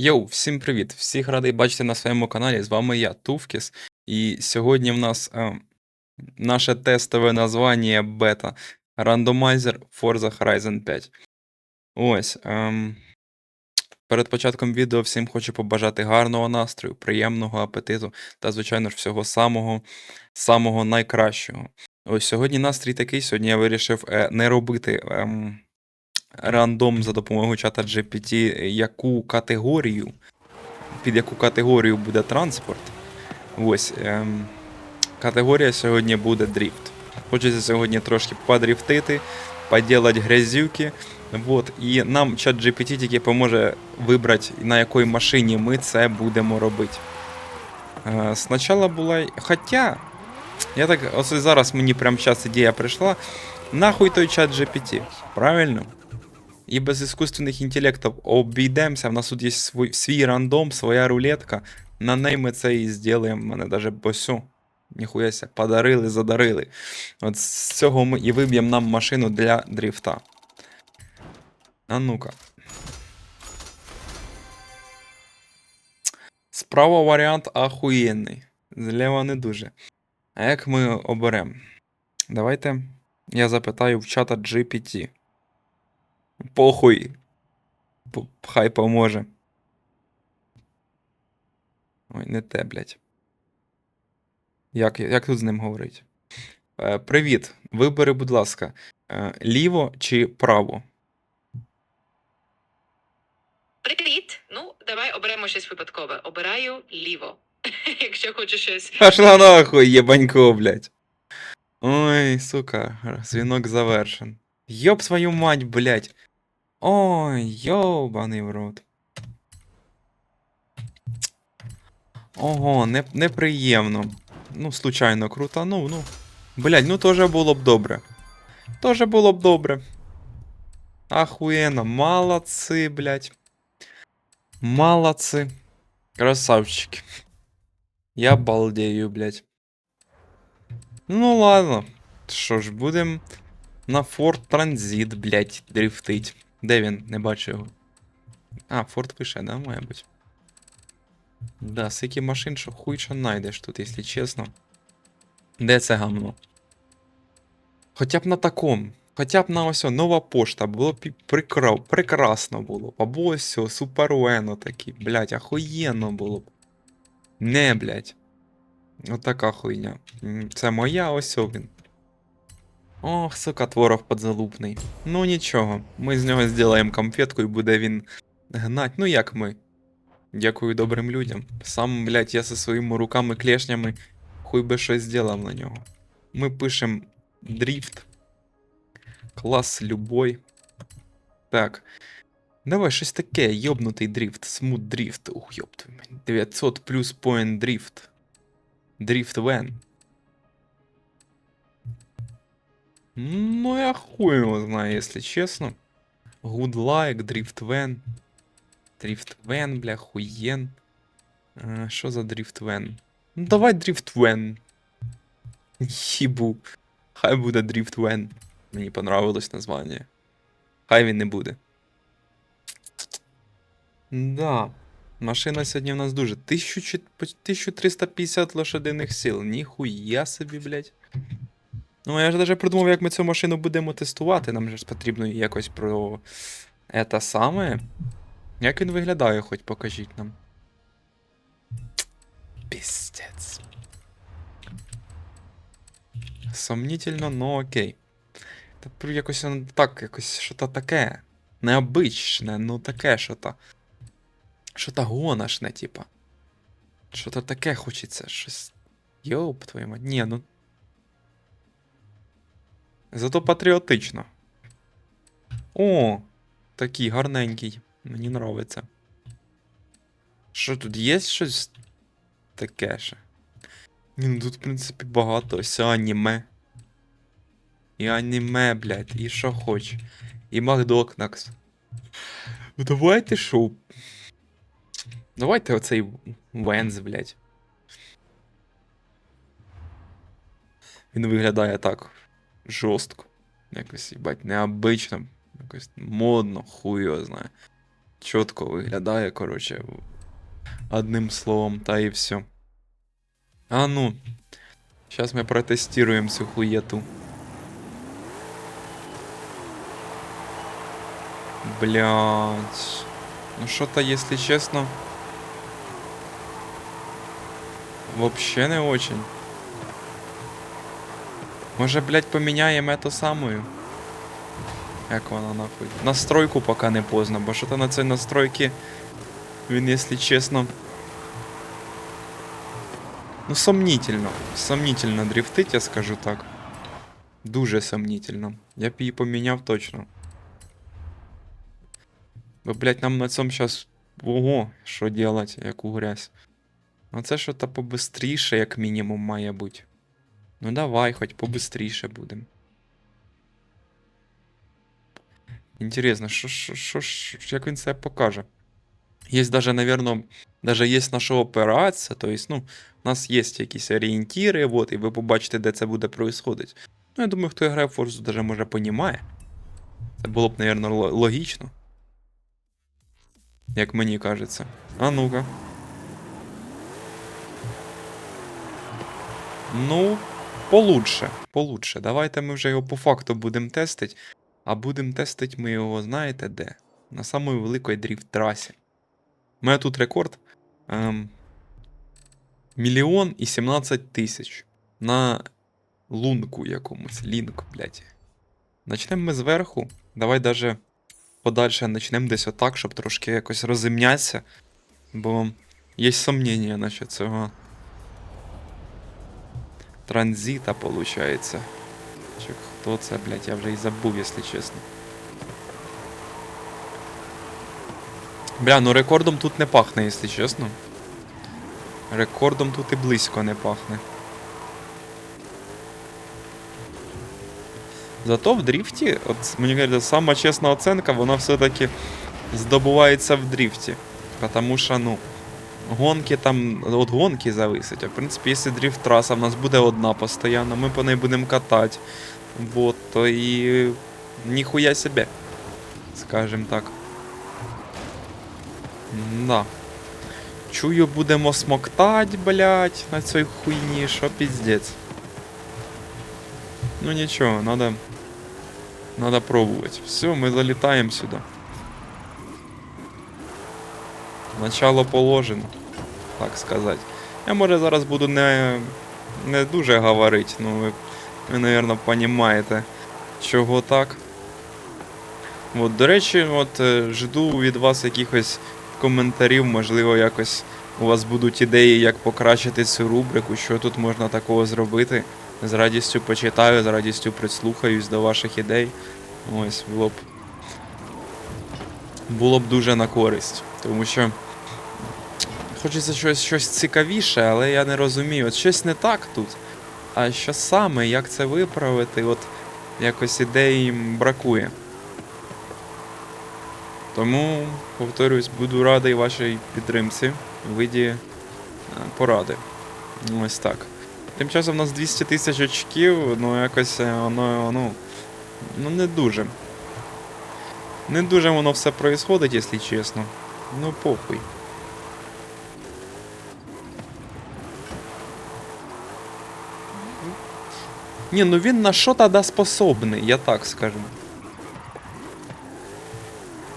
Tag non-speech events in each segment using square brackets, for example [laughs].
Йоу, всім привіт! Всіх радий бачити на своєму каналі. З вами я, Туфкіс. І сьогодні в нас е, наше тестове названня бета Randomizer Forza Horizon 5. Ось. ем, перед початком відео всім хочу побажати гарного настрою, приємного апетиту та, звичайно ж, всього самого, самого найкращого. Ось сьогодні настрій такий. Сьогодні я вирішив е, не робити. ем, рандом за допомогою чата GPT, яку категорію, під яку категорію буде транспорт. Ось. Ем, категорія сьогодні буде дріфт. Хочеться сьогодні трошки подріфтити, поділати грязюки. Вот. І нам чат GPT тільки поможе вибрати, на якій машині ми це будемо робити. Е, спочатку була. Хоча. Я так, оце зараз мені прямо час ідея прийшла. Нахуй той чат GPT, правильно? І без іскусственних інтелектів обійдемося. В нас тут є свій, свій рандом, своя рулетка. На неї ми це і зробимо. Мене даже босю. Ніхуя ся, подарили, задарили. От з цього ми і виб'ємо нам машину для дріфта. А ну-ка. Справа варіант ахуєнний. Зліва не дуже. А як ми оберемо? Давайте я запитаю в чата GPT. Похуй. Хай поможе. Ой, не те, блядь. Як, як тут з ним говорить? Е, привіт. Вибери, будь ласка, е, ліво чи право? Привіт! Ну, давай оберемо щось випадкове. Обираю ліво. [laughs] Якщо хочу щось. Пошла нахуй, єбанько, блядь. Ой, сука, звінок завершен. Ёб свою мать, блядь. Ой, ёбаний в рот. Ого, не, неприємно. Ну, случайно крутанув, ну. Блядь, ну тоже було б добре. Тоже було б добре. Ахуєнно, молодці, блядь. Молодці. Красавчики. Я балдею, блядь. Ну ладно. Що ж, будем на Ford Transit, блядь, дрифтить. Де він? Не бачу його. А, Ford пише, да, має бути. Да, скільки машин, що хуй що знайдеш тут, якщо чесно. Де це гамно? Хоча б на таком. Хоча б на ось нова пошта, було б прикра... прекрасно було. б. Або ось о, суперуено такі, блядь, ахуєнно було б. Не, блядь. Отака хуйня. Це моя ось о він. Ох, сука, творог подзалупний. Ну нічого, ми з нього зробимо конфетку і буде він гнать. Ну як ми. Дякую добрим людям. Сам, блядь, я зі своїми руками клешнями хуй би щось зробив на нього. Ми пишем дріфт. Клас любой. Так. Давай щось таке, йобнутий дріфт, смут дріфт. Ух, йоб 900 плюс point дріфт. Дріфт вен. Ну, я хуй его знаю, если честно. Good like. Дрифт вен, бля, хуєн. А, за дрифт вен? Ну давай вен. Їбу. Хай буде вен. Мені понравилось названня. Хай він не буде. Да. Машина сьогодні в нас дуже. 1350 лошадиних сил. Ніхуя собі, блядь. Ну, я ж даже придумав, як ми цю машину будемо тестувати. Нам ж потрібно якось про це саме. Як він виглядає, хоч покажіть нам. Пістець. Сомнительно, ну окей. Та якось так, якось що-то таке. Необичне, ну таке що-то. Що-то гоношне, типа. Що-то таке хочеться, щось. Йоп, твою мать. Ні, ну Зато патріотично. О, такий гарненький. Мені нравиться. Що тут є щось таке ще? Ні, ну тут, в принципі, багато. Ось аніме. І аніме, блядь, і що хоч. І Макдокнакс. Ну давайте шо. Давайте оцей Венз, блядь. Він виглядає так жорстко. Якось, їбать, необично. Якось модно, хуй його знає. чітко виглядає, коротше. Одним словом, та і все. А ну. Зараз ми протестуємо цю хуєту. Блять. Ну что-то, если честно, вообще не очень. Може, блядь, поміняємо эту самую? Як вона нахуй? Настройку поки не поздно, бо що-то на цій настройці він, якщо чесно. Ну, сомнительно. Сомнительно дрифтить, я скажу так. Дуже сомнительно. Я б її поміняв точно. Бо, блядь, нам на цьому зараз. Ого, що делать, яку грязь. Ну це що то побистріше, як мінімум, має бути. Ну давай, хоч побистріше будем. Інтересно, що, що, що, що, як він себе покаже? Є даже, наверное, даже є на що опиратися, то есть, ну, у нас є якісь орієнтіри, вот, і ви побачите, де це буде происходить. Ну, я думаю, хто грає в Форзу, даже може понімає. Це було б, наверное, ло- логічно. Як мені кажеться. А ну-ка. Ну, получше, получше. Давайте ми вже його по факту будемо тестити. А будемо тестити ми його, знаєте де? На самої великої дріфт-трасі. У мене тут рекорд. Ем, мільйон і 17 тисяч. На лунку якомусь. Лінк, блядь. Начнемо ми зверху. Давай даже подальше почнемо десь отак, щоб трошки якось розімнятися. Бо є сумніння насчет цього. Транзита, получается. Чи хто це, блядь, я вже і забув, якщо чесно. Бля, ну рекордом тут не пахне, якщо чесно. Рекордом тут і близько не пахне. Зато в дрифті, от мені кажеться, сама чесна оценка, вона все-таки здобувається в дрифті. Потому що, ну, гонки там от гонки зависить. А в принципі, якщо дрифт траса в нас буде одна постійно, ми по неї будемо катати. Вот, то і ніхуя себе. Скажем так. Да. Чую, будемо смоктать, блять, на цій хуйні, що піздець. Ну нічого, надо. Надо пробовать. Все, мы залетаем сюда. Начало положено, так сказати. Я може зараз буду не, не дуже говорити, ну ви, ви, наверное, розумієте, чого так. От, до речі, от е, жду від вас якихось коментарів, можливо, якось у вас будуть ідеї, як покращити цю рубрику, що тут можна такого зробити. З радістю почитаю, з радістю прислухаюсь до ваших ідей. Ось, було б. Було б дуже на користь. Тому що хочеться щось, щось цікавіше, але я не розумію. От щось не так тут. А що саме, як це виправити, от якось ідей їм бракує. Тому, повторюсь, буду радий вашій підтримці в виді е, поради. Ось так. Тим часом у нас 200 тисяч очків, ну якось е, воно, ну, ну не дуже. Не дуже воно все происходить, якщо чесно. Ну похуй. Ні, ну він на що тоді способний, я так скажу.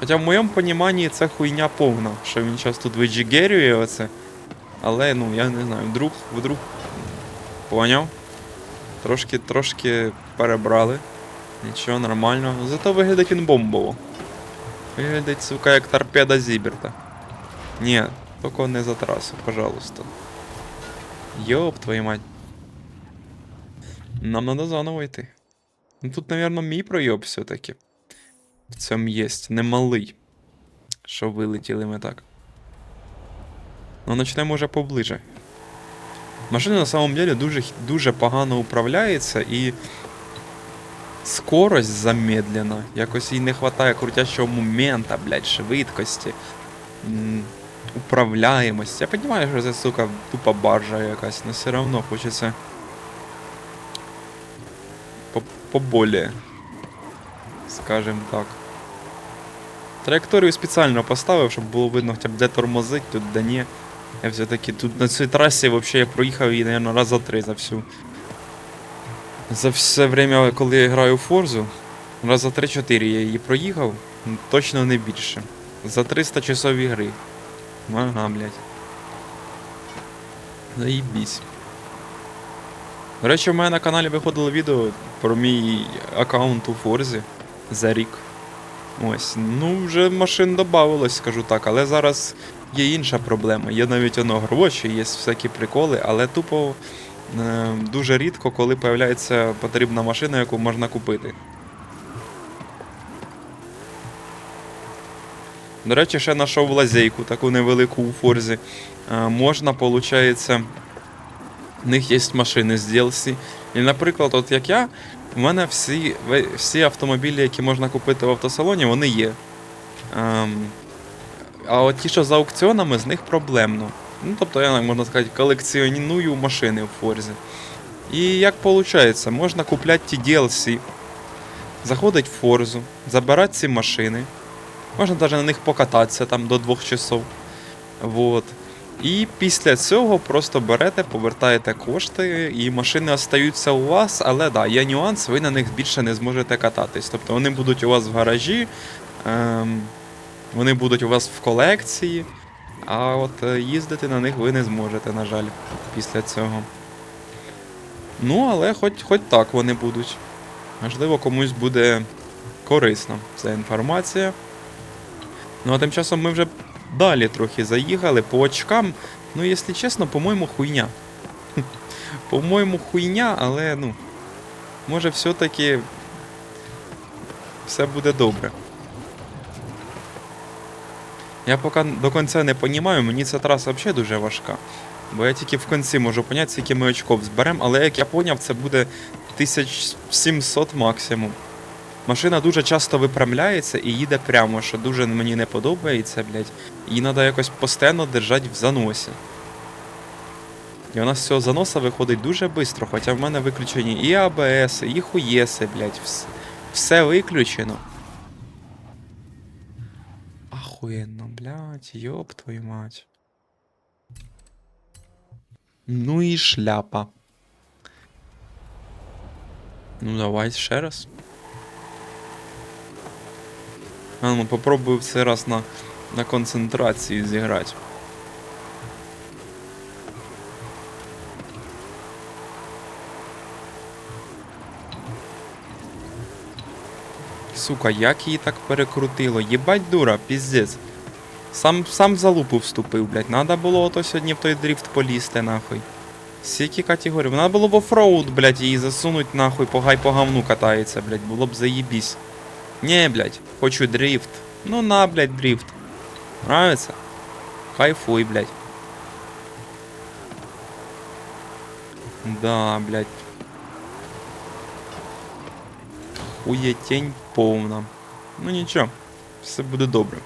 Хоча в моєму поніманні це хуйня повна, що він зараз тут виджигерює оце. Але ну я не знаю, вдруг, вдруг. Поняв? Трошки, трошки перебрали. Нічого, нормально. Зато виглядить він бомбово. Виглядить, сука, як торпеда Зіберта. Ні, тільки не за трасу, пожалуйста. Йоп, твою мать. Нам надо заново йти. Ну тут, наверное, мій пройоб все-таки. В цьому єсть немалий. Що вилетіли ми так. Ну, почнемо вже поближе. Машина на самом деле дуже, дуже погано управляється і. Скорость замедлена. Якось їй не вистачає крутящого момента, блядь, швидкості. м, Управляємості. Я розумію, що це, сука, тупа баржа якась, але все одно хочеться. по- Поболее. Скажем так. Траєкторію спеціально поставив, щоб було видно, хоча б де тормозить, тут де ні. Я все-таки тут на цій трасі взагалі я проїхав її, мабуть, раза три за всю. За все время, коли я граю в Форзу, раза 3-4 я її проїхав, точно не більше. За 300 часов ігри. Ага, блядь. Заїбісь. До речі, в мене на каналі виходило відео про мій аккаунт у Форзі за рік. Ось, ну вже машин додавалось, скажу так, але зараз є інша проблема. Є навіть воно гроші, є всякі приколи, але тупо е, дуже рідко, коли появляється потрібна машина, яку можна купити. До речі, ще знайшов лазейку, таку невелику у Форзі. Е, можна, виходить, в них є машини з DLC. І, наприклад, от як я, у мене всі, всі автомобілі, які можна купити в автосалоні, вони є. Ем, а от ті, що за аукціонами, з них проблемно. Ну, тобто, я можна сказати, колекціоную машини в Форзі. І як виходить, можна купляти ті DLC, заходить в Форзу, забирати ці машини. Можна навіть на них покататися там до двох часов. Вот. І після цього просто берете, повертаєте кошти, і машини остаються у вас, але да, є нюанс, ви на них більше не зможете кататись. Тобто вони будуть у вас в гаражі, ем, вони будуть у вас в колекції, а от е, їздити на них ви не зможете, на жаль, після цього. Ну, але хоч, хоч так вони будуть. Можливо, комусь буде корисна ця інформація. Ну а тим часом ми вже далі трохи заїхали по очкам. Ну, якщо чесно, по-моєму, хуйня. [laughs] По-моєму, хуйня, але ну. Може, все-таки все буде добре. Я поки до кінця не розумію, мені ця траса взагалі дуже важка. Бо я тільки в кінці можу поняти, скільки ми очков зберемо, але як я поняв, це буде 1700 максимум. Машина дуже часто випрямляється і їде прямо, що дуже мені не подобається, блядь. Її треба якось постійно держати в заносі. І вона з цього заноса виходить дуже швидко, хоча в мене виключені і АБС, і хуєси, блядь, все, все виключено. Ахуєнно, блядь, йоп твою мать. Ну і шляпа. Ну давай ще раз. А ну попробую в цей раз на, на концентрації зіграти. Сука, як її так перекрутило? Єбать дура, піздець. Сам, сам в залупу вступив, блядь. Надо було ото сьогодні в той дріфт полізти, нахуй. Скільки категорій? Надо було в офроуд, блядь, її засунуть нахуй, по гай по говну катається, блядь. Було б заєбісь. Не, блядь, хочу дрифт. Ну на, блядь, дрифт. Нравится? Кайфуй, блядь. Да, блядь. Хуєтень повна. Ну нічого, все буде добре.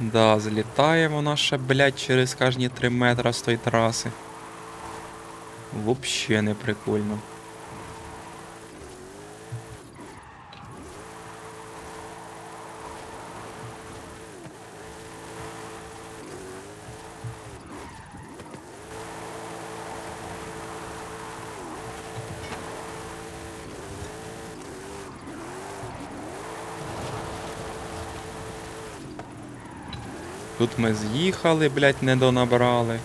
Да, злітає вона ще, блядь, через кожні 3 метри з тої траси. Вообще не прикольно. Тут ми з'їхали, блядь, не донабрали.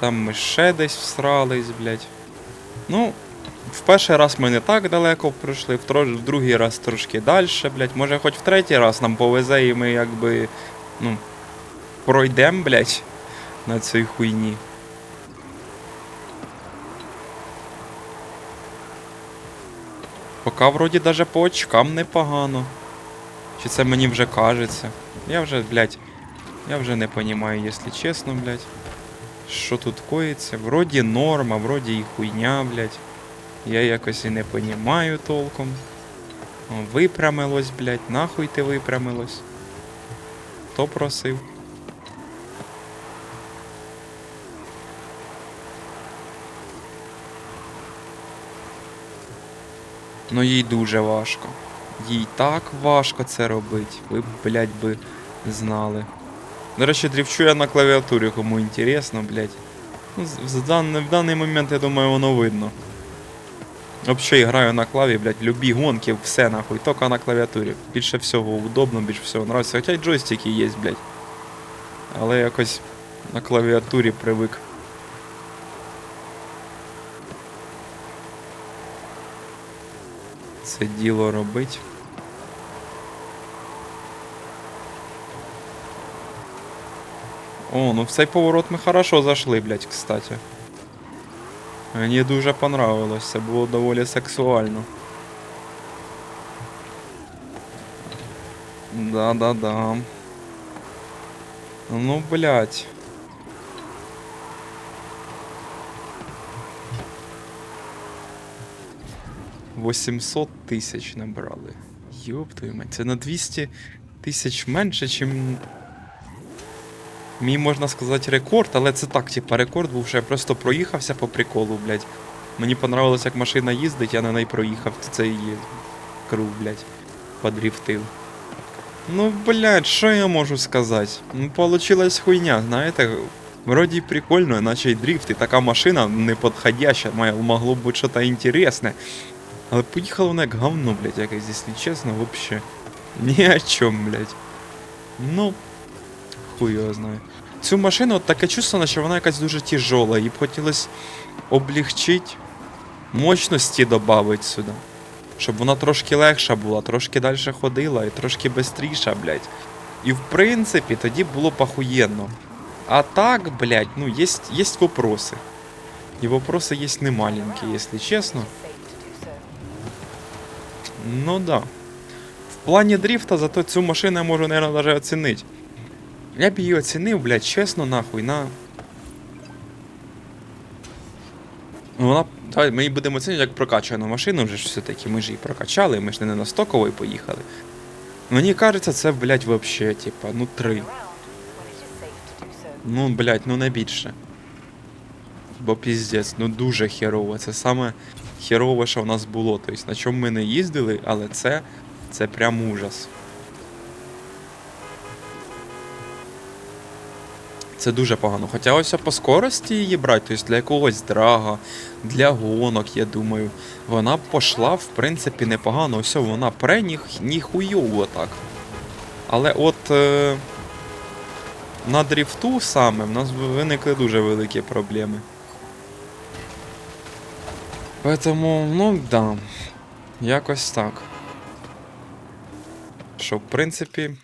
Там ми ще десь всрались, блядь. Ну, в перший раз ми не так далеко пройшли, в, тро... в другий раз трошки далі, блядь. Може хоч в третій раз нам повезе і ми якби. Ну. Пройдем, блядь, на цій хуйні. Поки вроді даже по очкам непогано. Чи це мені вже кажеться? Я вже, блядь, я вже не понимаю, если честно, блядь. Що тут коїться? Вроді норма, вроді і хуйня, блядь. Я якось і не понімаю толком. Випрямилось, блядь, нахуй ти випрямилось. Хто просив? Ну їй дуже важко. Їй так важко це робити. Ви, б, блядь, би знали. До речі, дрівчу я на клавіатурі, кому інтересно, блядь. Ну, в, даний, в даний момент, я думаю, воно видно. Взагалі граю на клаві, блядь, любі гонки, все нахуй, тільки на клавіатурі. Більше всього удобно, більше всього нравиться. Хоча й джойстики є, блядь. Але якось на клавіатурі привик. Це діло робить. О, ну в цей поворот ми хорошо зайшли, блядь, кстати. Мені дуже понравилось, це було доволі сексуально. Да-да-да. Ну, блядь. Восемьсот тисяч набрали. Ёб твою мать, це на 200 тисяч менше, чим Мій можна сказати рекорд, але це так, типа рекорд був, що я просто проїхався по приколу, блядь. Мені понравилось, як машина їздить, я на неї проїхав цей круг, блядь. Подріфтив. Ну, блядь, що я можу сказати? Ну, получилась хуйня, знаєте. Вроді прикольно, наче й дріфт, і така машина неподходяща, могло б бути щось інтересне. Але поїхало вона як говно, блядь, якось, якщо чесно, вообще. Ні о чому, блядь. Ну, хуй його знає. Цю машину от таке чувство, що вона якась дуже тяжола, їй б хотілося облегчити, мощності додати сюди. Щоб вона трошки легша була, трошки далі ходила і трошки швидша, блядь. І в принципі тоді було б охуєнно. А так, блядь, ну, есть, есть вопросы. И вопросы есть не маленькие, если честно. Ну да. В плані дрифта, зато цю машину я можу, наверное, даже оцінити. Я б її оцінив, блядь, чесно, нахуй, на. Ну, Вона. Давай, ми її будемо оцінювати як прокачану машину, вже ж все-таки ми ж її прокачали, ми ж не на стокової поїхали. Мені кажеться, це, блядь, вообще, типа, ну три. Ну, блядь, ну не більше. Бо піздець, ну дуже херово. Це саме херове, що в нас було. Тобто, на чому ми не їздили, але це. Це прям ужас. Це дуже погано. Хоча ось по скорості її брати, тобто для якогось драга, для гонок, я думаю, вона пошла, в принципі, непогано. Ось вона пре ні, ніхуйово так. Але от е, на дріфту саме в нас виникли дуже великі проблеми. Поэтому, ну да, якось так. Що, в принципі,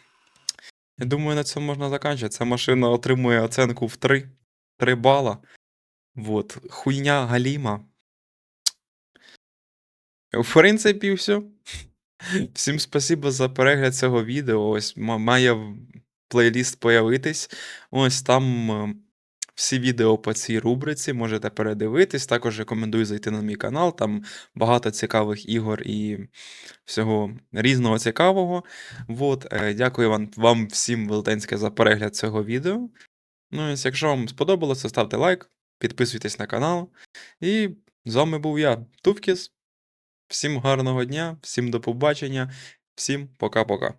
я думаю, на цьому можна закінчити. Ця машина отримує оценку в 3, 3 бала. Вот. Хуйня галіма. В принципі, все. Всім спасибо за перегляд цього відео. Ось має плейліст появитись. Ось там всі відео по цій рубриці можете передивитись. Також рекомендую зайти на мій канал. Там багато цікавих ігор і всього різного цікавого. Вот, е, дякую вам, вам всім велетенське за перегляд цього відео. Ну, якщо вам сподобалося, ставте лайк, підписуйтесь на канал. І з вами був я, Тувкіс. Всім гарного дня, всім до побачення, всім пока-пока.